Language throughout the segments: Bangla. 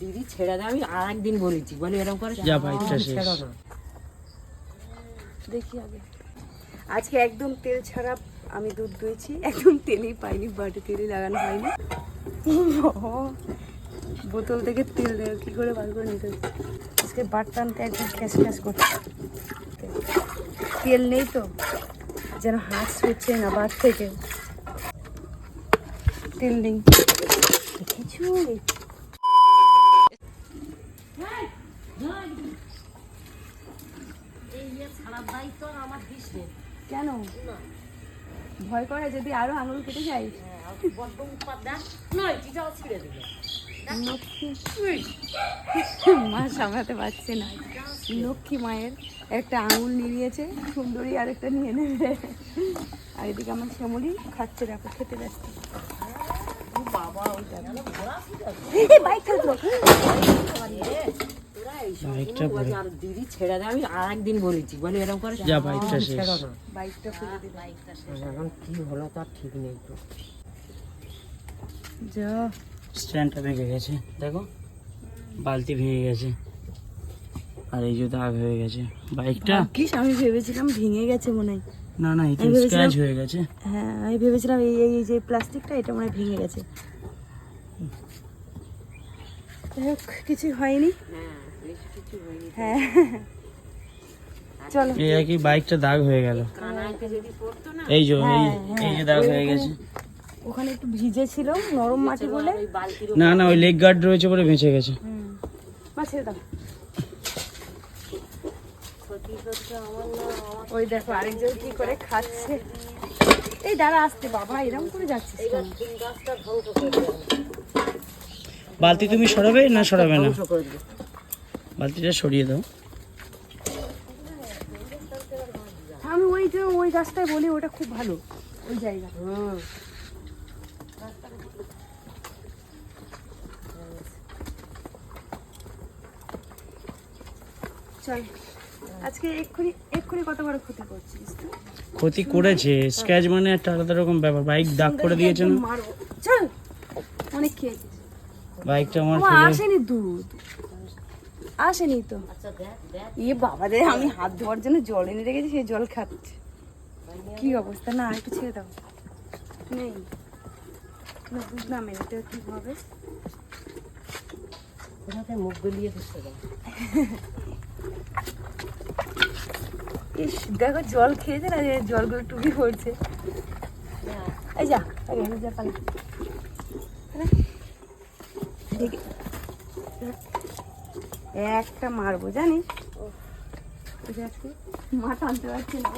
দিদি ছেড়ে দেয় আমি আর একদিন বলেছি। বলে এরকম করে যা বাইকটা শেষ। ছেড়ো না। দেখি আগে। আজকে একদম তেল ছাড়া আমি দুধ দইছি একদম তেলই পাইনি বাটে তেলই লাগানো হয়নি। বোতল থেকে তেল দেয় কি করে বার করে নিতে আজকে বাট টানতে একদম ক্যাশ ক্যাশ করছে। তেল নেই তো। যেন হাত ছুটছে না বার থেকে। তেল নেই নে। কেন? ভয় করে যদি আরও আঙুল কেটে যায়। হ্যাঁ, মা সামলাতে পারছে না। লক্ষ্মী মায়ের একটা আঙুল নিয়েছে সুন্দরী আর একটা নিয়ে নেবে। আর এদিকে আমার শ্যামলি খাচ্ছে দেখো খেতে ব্যস্ত। দিদি ছেড়ে দেয় আমি আর একদিন বলেছি বলে এরকম করে যা বাইকটা শেষ। ছেড়ো না। বাইকটা ফেলে এখন কি হলো তার ঠিক নেই তো যা স্ট্যান্ডটা ভেঙে গেছে দেখো। বালতি ভেঙে গেছে। আর এই যে দাগ হয়ে গেছে। বাইকটা? ভাগ্যিস আমি ভেবেছিলাম ভেঙে গেছে মনে হয়। না না ভেবেছিলাম- স্ক্র্যাচ হয়ে গেছে। হ্যাঁ আমি ভেবেছিলাম এই এই যে প্লাস্টিকটা এটা মনে হয় ভেঙে গেছে। যাই হোক কিছুই হয়নি। হ্যাঁ। বেশি কিছু হয়নি হ্যাঁ চলো। এই কি বাইকটা দাগ হয়ে গেল। কানাইতে যদি পড়তো না এই যে এই হ্যাঁ, এই যে দাগ হয়ে গেছে। ওখানে একটু ভিজে ছিল নরম মাটি বলে। না না ওই লেগ গার্ড রয়েছে বলে বেঁচে গেছে। হুম। মা ছেড়ে দাও। ওই দেখো আরেকজন কি করে খাচ্ছে। এই দাঁড়া আসতে বাবা এরকম করে যাচ্ছিস বালতি তুমি সরাবে না সরাবে না? বালতিটা সরিয়ে দাও। আমি ওই যে ওই গাছটাই বলি ওটা খুব ভালো ওই জায়গা। চল আজকে এক্ষুনি এক্ষুনি কত বড় ক্ষতি করছিস তুই? ক্ষতি করেছে স্ক্র্যাচ মানে একটা আলাদা রকম ব্যাপার। বাইক দাগ করে দিয়েছে না? চল অনেক খেয়েছিস। বাইকটা আমার আমার আসেনি দুধ। আসেনি তো। ইয়ে বাবা রে আমি হাত ধোয়ার জন্য জল এনে রেখেছি সেই জল খাচ্ছে। কি অবস্থা? না একটু ছেড়ে দাও। নেই। না বুঝলাম এটা কি হবে? মুখ গলিয়ে ইস দেখো জল খেয়েছে না যে জলগুলো টুকি পড়ছে এই যা যা পালা। পালা। দেখি। একটা মারবো জানিস? মা টানতে পারছে না।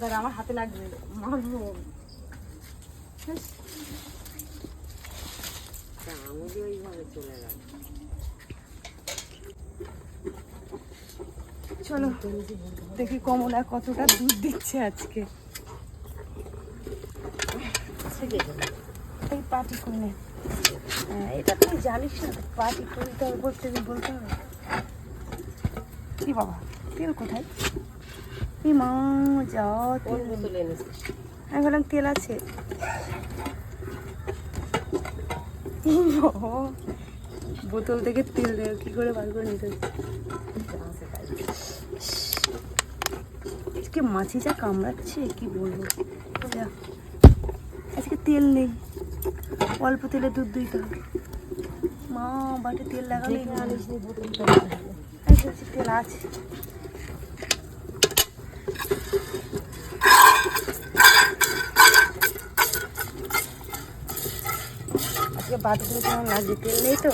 দাঁড়া আমার হাতে লাগবে। মারবো। চলো দেখি কমলা কতটা দুধ দিচ্ছে আজকে। এই হ্যাঁ এটা তুই জানিস না হবে বলতে বলতে হবে। কি বাবা তেল কোথায়? কি মা যা তেল আমি বললাম তেল আছে। বোতল থেকে তেল দেয় কি করে বার করে নিতে? আজকে মাছি যা কামড়াচ্ছে কি বলব। আজকে তেল নেই। অল্প তেলে দুধ দিতে হবে মা বাটে তেল লাগালে তেল আছে। আজকে বাটিগুলো কেমন লাগছে? তেল নেই তো?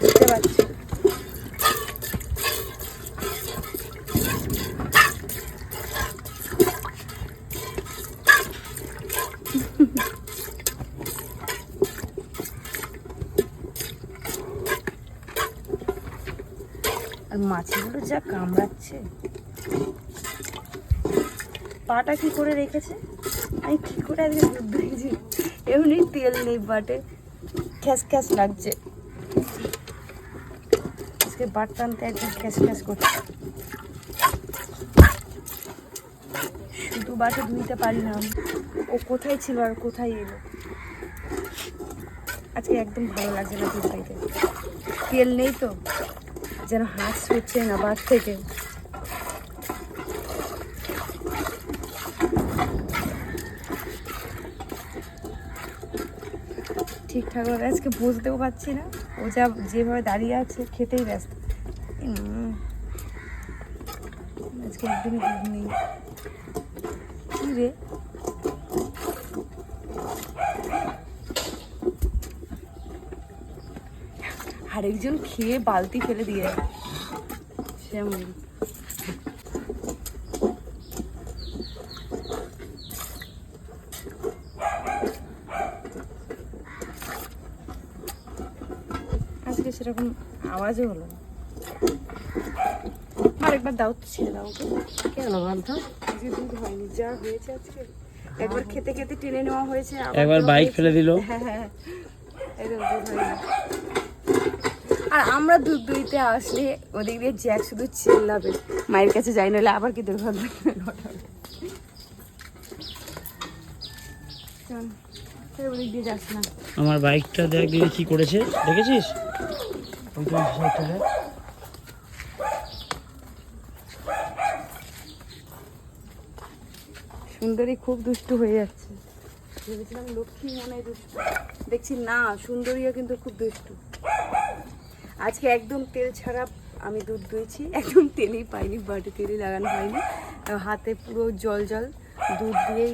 বুঝতে পারছি। আর মাছগুলো যা কামড়াচ্ছে। পাটা কি করে রেখেছে? আমি কি করে আজকে দুধ দিয়েছি? এমনি তেল নেই বাটে খ্যাস খ্যাস লাগছে। আজকে বাট টানতে একদম ক্যাশ ক্যাশ করছে। শুধু বাটে ধুইতে পারি না ও কোথায় ছিল আর কোথায় এলো? আজকে একদম ভালো লাগছে না দুধ খাইতে। তেল নেই তো? যেন হাত সরছে না বাট থেকে ঠিকঠাকভাবে আজকে বুঝতেও পারছি না। ও যা যেভাবে দাঁড়িয়ে আছে, খেতেই ব্যস্ত। আজকে একদমই নেই কি রে? আরেকজন খেয়ে বালতি ফেলে দিয়ে সেমন। আজকে সেরকম আওয়াজও হলো না। আরেকবার দাও তো ছেড়ে দাও কেন বলতো? আজকে দুধ হয়নি যা হয়েছে আজকে। একবার খেতে খেতে টেনে নেওয়া হয়েছে একবার বাইক ফেলে দিল। হ্যাঁ হ্যাঁ দুধ হয়নি। আর আমরা দুধ দুইতে আসলে ওদিক দিয়ে জ্যাক শুধু চিল্লাবে। মায়ের কাছে যাই নাহলে আবার কি দুর্ঘটনা ঘটাবে আমার বাইকটা দেখ দিদি কি করেছে দেখেছিস? সুন্দরী খুব দুষ্টু হয়ে যাচ্ছে। ভেবেছিলাম লক্ষ্মী মনে হয় দুষ্টু। দেখছি না সুন্দরীও কিন্তু খুব দুষ্টু। আজকে একদম তেল ছাড়া আমি দুধ দুয়েছি। একদম তেলই পাইনি বাটি তেলই লাগানো হয়নি। হাতে পুরো জল জল দুধ দিয়েই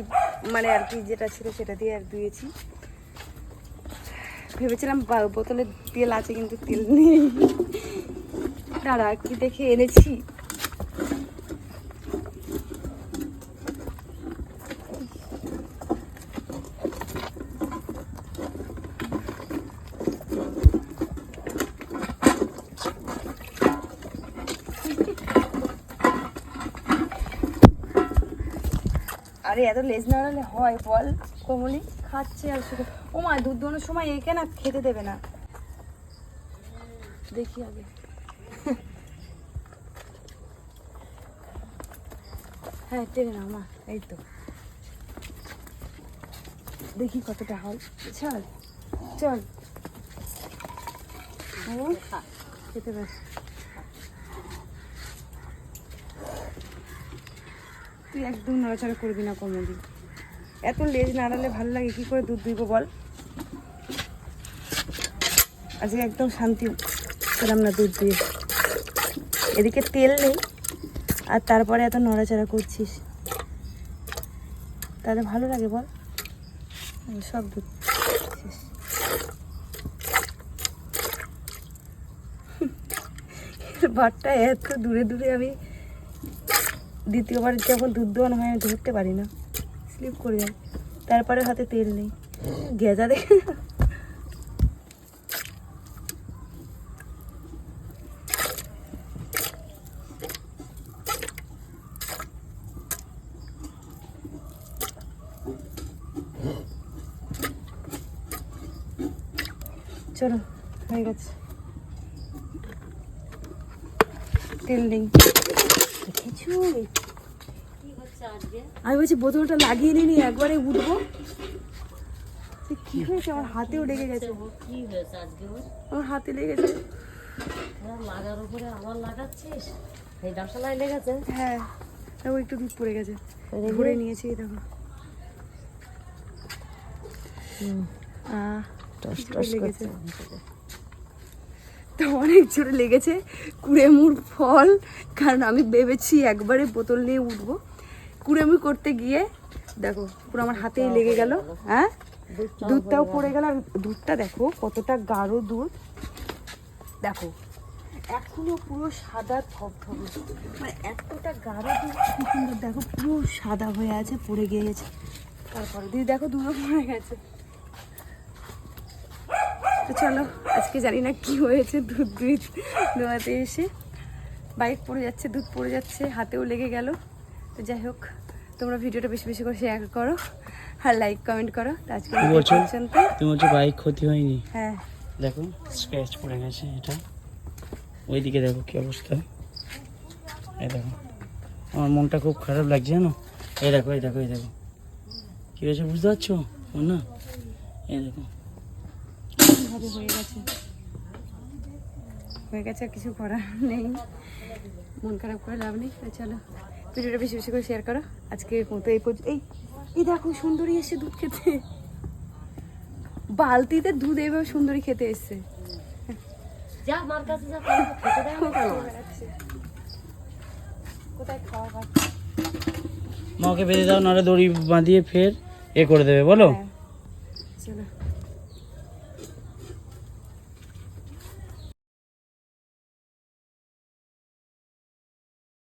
মানে আর কি যেটা ছিল সেটা দিয়ে আর দুয়েছি। ভেবেছিলাম বোতলে তেল আছে কিন্তু তেল নেই। দাঁড়া, কি দেখে এনেছি? আরে, এত লেজ নাড়ালে হয়, বল, কোমলি, খাচ্ছে আর শুধু। ও মা, দুধ দোয়ানোর সময় একে না খেতে দেবে না। দেখি আগে। হ্যাঁ টেনে নাও, মা, এই তো। দেখি কতটা হয়। চল চল। খেতে পারছি। তুই একদম নড়াচড়া করবি না কমলি এত লেজ নাড়ালে ভালো লাগে, কি করে দুধ দুইব বল? আজকে একদম শান্তি পেলাম না দুধ দিয়ে। এদিকে তেল নেই, আর তারপরে এত নড়াচড়া করছিস। তাহলে ভালো লাগে বল। সব দুধ। বাটটা এত দূরে দূরে আমি দ্বিতীয়বার যখন দুধ দোয়ানো হয়, আমি ধরতে পারি না। স্লিপ করে যায় তারপরে হাতে তেল নেই। গেজা দেখে চলো, হয়ে গেছে। তেল নেই দেখেছ আমি বলছি বোতলটা লাগিয়ে নিনি একবারে উঠবো। কি হয়েছে? আমার হাতেও লেগে গেছে। কি হয়েছে আজকে আমার হাতে লেগেছে হ্যাঁ, লাগার উপরে আবার লাগাচ্ছিস? এই ডাসলায় লেগেছে? হ্যাঁ দেখো একটু দুধ পড়ে গেছে। ধরে নিয়েছি দেখো। আহ, টস টস করছে। তো অনেক জোরে লেগেছে কুড়েমুর ফল, কারণ আমি ভেবেছি একবারে বোতল নিয়ে উঠবো। কুড়েমুর করতে গিয়ে, দেখো, পুরো আমার হাতেই লেগে গেল হ্যাঁ? দুধটাও পড়ে গেল, আর দুধটা দেখো, কতটা গাঢ় দুধ। দেখো, এখনও পুরো সাদা থপথপে। মানে এতটা গাঢ় দুধ সুন্দর, দেখো, পুরো সাদা হয়ে আছে, পড়ে গিয়েছে তারপরে, দিদি, দেখো, দুধও পড়ে গেছে। তো চলো আজকে জানি না কি হয়েছে দুধ দুধ দোয়াতে এসে। বাইক পড়ে যাচ্ছে দুধ পড়ে যাচ্ছে হাতেও লেগে গেল। তো যাই হোক তোমরা ভিডিওটা বেশি বেশি করে শেয়ার করো আর লাইক কমেন্ট করো। তো আজকে? পর্যন্ত তুমি বলছো বাইক ক্ষতি হয়নি? হ্যাঁ। দেখো স্ক্র্যাচ পড়ে গেছে এটা। ওইদিকে দেখো কি অবস্থা। এই দেখো আমার মনটা খুব খারাপ লাগছে জানো? এই দেখো এই দেখো এই দেখো। কি হয়েছে বুঝতে পারছ? না। এই দেখো। ভাবে হয়ে গেছে। হয়ে গেছে আর কিছু করার নেই। মন খারাপ করে লাভ নেই। চলো ভিডিওটা বেশি বেশি করে শেয়ার করো। আজকে মতো এই পর্যন্ত এই এই দেখো সুন্দরী এসে দুধ খেতে। বালতিতে দুধ এইভাবে সুন্দরী খেতে এসছে। যা মার কাছে যা খেতে দেয় না কোথায় খাওয়া খাওয়া মাকে বেঁধে দাও নাহলে দড়ি বাঁধিয়ে ফের এ করে দেবে বলো? হ্যাঁ। চলো।